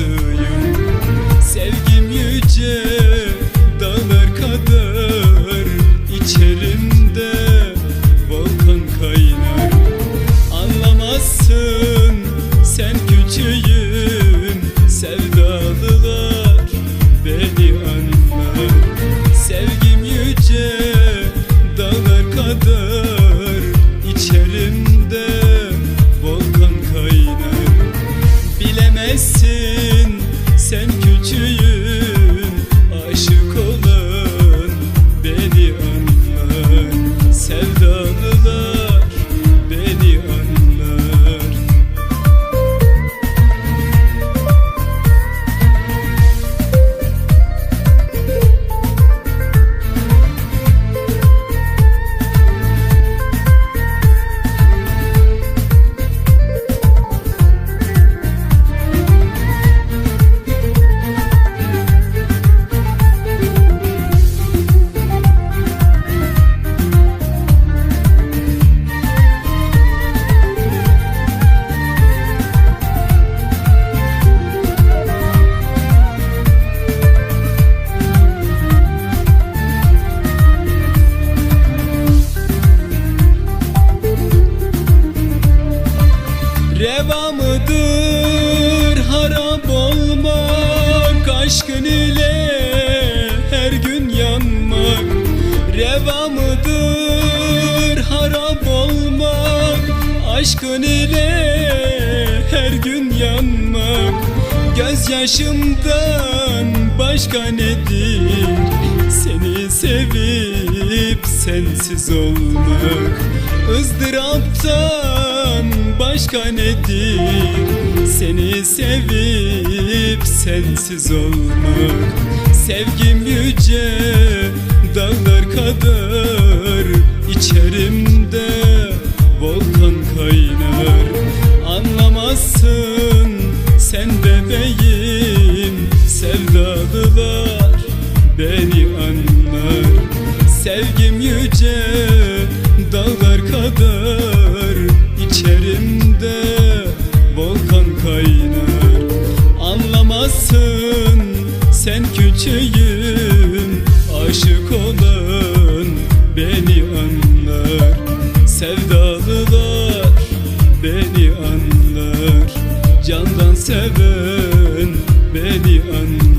Sevgim Sevdalılar Aşkın ile her gün yanmak. Gözyaşımdan başka nedir? Seni sevip sensiz olmak. Izdıraptan başka nedir? Seni sevip sensiz olmak. Sevgim yüce dağlar kadar içerimde Sevgim yüce dağlar kadar içerimde volkan kaynar. Anlamazsın sen küçüğüm aşık olan beni anlar. Sevdalılar beni anlar. Candan seven beni anlar